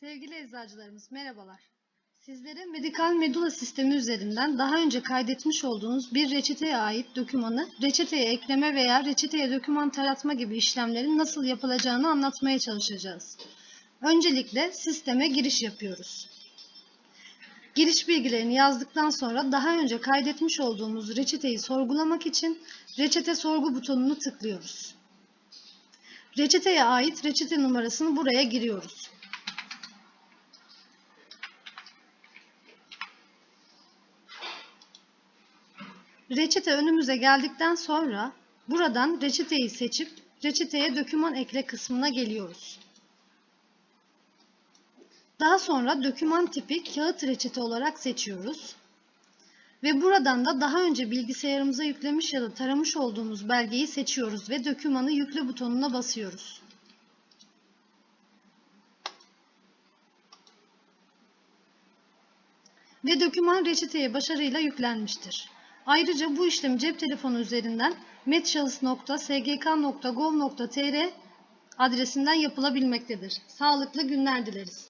Sevgili eczacılarımız merhabalar. Sizlere Medikal Medula sistemi üzerinden daha önce kaydetmiş olduğunuz bir reçeteye ait dokümanı reçeteye ekleme veya reçeteye doküman taratma gibi işlemlerin nasıl yapılacağını anlatmaya çalışacağız. Öncelikle sisteme giriş yapıyoruz. Giriş bilgilerini yazdıktan sonra daha önce kaydetmiş olduğumuz reçeteyi sorgulamak için reçete sorgu butonunu tıklıyoruz. Reçeteye ait reçete numarasını buraya giriyoruz. Reçete önümüze geldikten sonra buradan reçeteyi seçip reçeteye doküman ekle kısmına geliyoruz. Daha sonra doküman tipi kağıt reçete olarak seçiyoruz. Ve buradan da daha önce bilgisayarımıza yüklemiş ya da taramış olduğumuz belgeyi seçiyoruz ve dokümanı yükle butonuna basıyoruz. Ve doküman reçeteye başarıyla yüklenmiştir. Ayrıca bu işlem cep telefonu üzerinden medşahıs.sgk.gov.tr adresinden yapılabilmektedir. Sağlıklı günler dileriz.